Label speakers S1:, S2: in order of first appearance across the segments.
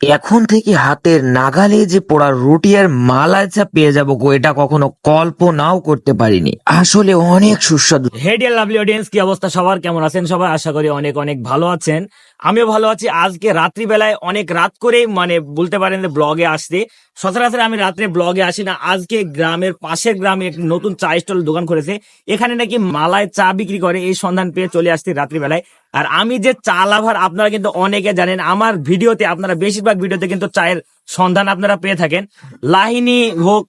S1: এখন থেকে হাতের নাগালে যে পোড়া রুটি আর মালাই চা পেয়ে যাব গো, এটা কখনো কল্পনাও করতে পারিনি। আসলে অনেক সুস্বাদু।
S2: হেডিয়ার লাভলি অডিয়েন্স কি অবস্থা সবার? কেমন আছেন সবাই? আশা করি অনেক অনেক ভালো আছেন। আমিও ভালো আছি। আজকে রাত্রিবেলায় অনেক রাত করে মানে বলতে পারেন ব্লগে আসতে সচরাচর আমি রাত্রে ব্লগে আসি না। আজকে গ্রামের পাশের গ্রামে নতুন চা স্টল দোকান করেছে। এখানে নাকি মালায় চা বিক্রি করে। এই সন্ধান পেয়ে চলে আসছি রাত্রিবেলায়। আর আমি যে চা লাভার আপনারা কিন্তু অনেকে জানেন, আমার ভিডিওতে, আপনারা বেশিরভাগ ভিডিওতে কিন্তু চায়ের সন্ধান আপনারা পেয়ে থাকেন। লাহিনী হোক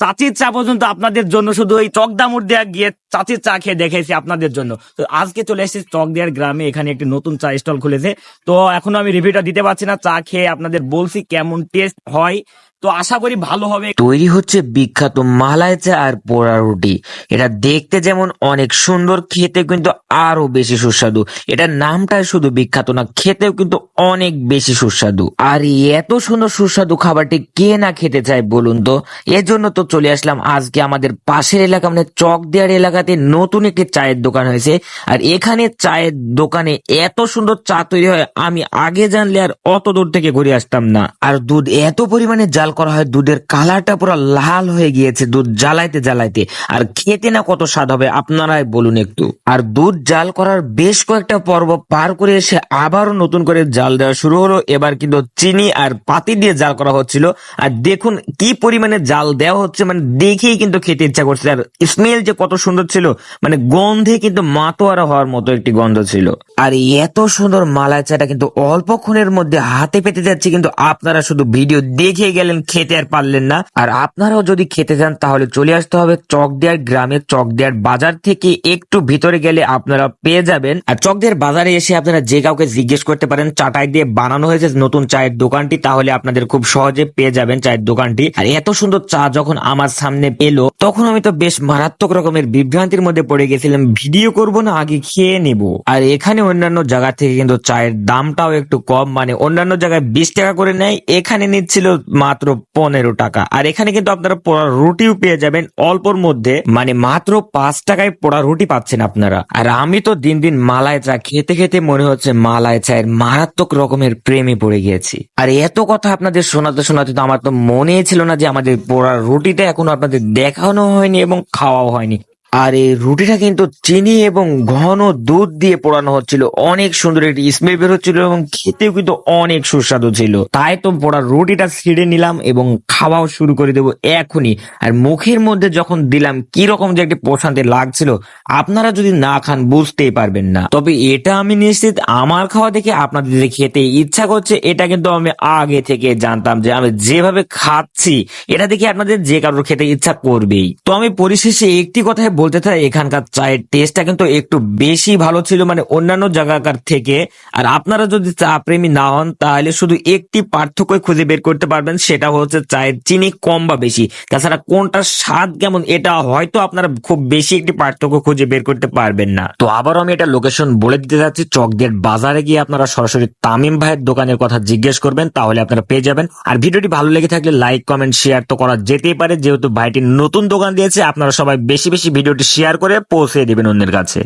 S2: চাচির চা পর্যন্ত আপনাদের জন্য, শুধু ওই চকদামুর দেয়া গিয়ে চাচির চা খেয়ে দেখেছি আপনাদের জন্য। তো আজকে চলে এসেছি চক দেয়ার গ্রামে, এখানে একটি নতুন চা স্টল খুলেছে। তো এখনও আমি রিভিউটা দিতে পারছি না, চা খেয়ে আপনাদের বলছি কেমন টেস্ট হয়। তো আশা করি ভালো হবে।
S1: তৈরি হচ্ছে বিখ্যাত মালাই চা আর পোড়া রুটি। এটা দেখতে যেমন অনেক সুন্দর খেতে কিন্তু আরও বেশি সুস্বাদু। এটার নামটাই শুধু বিখ্যাত না, খেতেও কিন্তু অনেক বেশি সুস্বাদু। আর এত সুন্দর সুস্বাদু খাবারটি কে না খেতে চায় বলুন তো? এজন্য তো চলে আসলাম আজকে আমাদের পাশের এলাকা মানে চক দেওয়ার এলাকাতে নতুন একটি চায়ের দোকান হয়েছে। আর এখানে চায়ের দোকানে এত সুন্দর চা তৈরি হয়, আমি আগে জানলে আর অত দূর থেকে ঘুরে আসতাম না। আর দুধ এত পরিমাণে জাল করা হয়, দুধের কালারটা পুরো লাল হয়ে গিয়েছে, দুধ জ্বালাইতে জ্বালাইতে। আর খেতে না কত স্বাদ হবে, আপনারাই বলুন একটু। আর দুধ জাল করার বেশ কয়েকটা পর্ব পার করে এসে আবারও নতুন করে জাল দেওয়া শুরু হলো। এবার কিন্তু চিনি আর পাতি দিয়ে জাল করা হচ্ছিল। আর দেখুন কি পরিমাণে জাল দেওয়া হচ্ছে মানে দেখেই কিন্তু খেতে ইচ্ছা করছে। আর স্মেল যে কত সুন্দর ছিল মানে গন্ধে কিন্তু মাতোয়ারা হওয়ার মতো একটি গন্ধ ছিল। আর এত সুন্দর মালাই চাটা কিন্তু অল্পক্ষণের মধ্যে হাতে পেতে যাচ্ছে, কিন্তু আপনারা শুধু ভিডিও দেখে গেলেন খেতে আর পারলেন না। আর আপনারাও যদি খেতে চান, তাহলে চলে আসতে হবে চকদিয়ার গ্রামের চকদিয়ার বাজার থেকে। একটু ভিতরে গেলে আপনারা পেয়ে যাবেন। আর চকদিয়ার বাজারে এসে আপনারা যে কাউকে জিজ্ঞেস করতে পারেন, চাটাই দিয়ে বানানো হয়েছে নতুন চায়ের দোকানটি, তাহলে আপনাদের খুব সহজে পেয়ে যাবেন চায়ের দোকানটি। আর এত সুন্দর চা যখন আমার সামনে পেল তখন আমি তো বেশ মারাত্মক রকমের বিভ্রান্তির মধ্যে পড়ে গেছিলাম। ভিডিও করব না, আগে খেয়ে নেব। আর এখানে অন্যান্য জায়গা থেকে কিন্তু চায়ের দামটাও একটু কম মানে অন্যান্য জায়গায় বিশ টাকা করে নেয়, এখানে নিচ্ছিল মাত্র পনেরো টাকা। আর এখানে কিন্তু আপনারা পোড়া রুটিও পেয়ে যাবেন অল্পর মধ্যে মানে মাত্র পাঁচ টাকায় পোড়া রুটি পাচ্ছেন আপনারা। আর আমি তো দিন দিন মালায় চা খেতে খেতে মনে হচ্ছে মালায় চায়ের মারাত্মক রকমের প্রেমে পড়ে গিয়েছি। আর এত কথা আপনাদের শোনাতে শোনাতে তো আমার তো মনে ছিল না যে আমাদের পোড়া রুটিটা এখনও আপনাদের দেখানো হয়নি এবং খাওয়াও হয়নি। আর এই রুটিটা কিন্তু চিনি এবং ঘন দুধ দিয়ে পোড়ানো হচ্ছিল। অনেক সুন্দর একটি স্মেল বের হচ্ছিল এবং খেতেও কিন্তু অনেক সুস্বাদু ছিল। তাই তো পোড়া রুটিটা ছিঁড়ে নিলাম এবং খাওয়াও শুরু করে দেবো এখনই। আর মুখের মধ্যে যখন দিলাম, কি রকম যে একটি প্রশান্তি লাগছিল, আপনারা যদি না খান বুঝতেই পারবেন না। তবে এটা আমি নিশ্চিত, আমার খাওয়া দেখে আপনাদের খেতে ইচ্ছা করছে, এটা কিন্তু আমি আগে থেকে জানতাম যে আমি যেভাবে খাচ্ছি, এটা দেখে আপনাদের যে কারোর খেতে ইচ্ছা করবেই। তো আমি পরিশেষে একটি কথাই বলতে চাই, এখানকার চায়ের টেস্টটা কিন্তু একটু বেশি ভালো ছিল মানে অন্যান্য জায়গাকার থেকে। আর আপনারা যদি চা প্রেমী না হন, তাহলে শুধু একটি পার্থক্য খুঁজে বের করতে পারবেন, সেটা হচ্ছে চায়ের চিনি কম বা বেশি। তাছাড়া কোনটার স্বাদ কেমন, এটা হয়তো আপনারা খুব বেশি একটি পার্থক্য খুঁজে বের করতে পারবেন না। তো আবারও আমি এটা লোকেশন বলে দিতে যাচ্ছি, চকদের বাজারে গিয়ে আপনারা সরাসরি তামিম ভাইয়ের দোকানের কথা জিজ্ঞেস করবেন, তাহলে আপনারা পেয়ে যাবেন। আর ভিডিওটি ভালো লেগে থাকলে লাইক কমেন্ট শেয়ার তো করা যেতেই পারে, যেহেতু ভাইটি নতুন দোকান দিয়েছে, আপনারা সবাই বেশি বেশি ভিডিওটি শেয়ার করে পৌঁছে দেবেন অন্যের কাছে।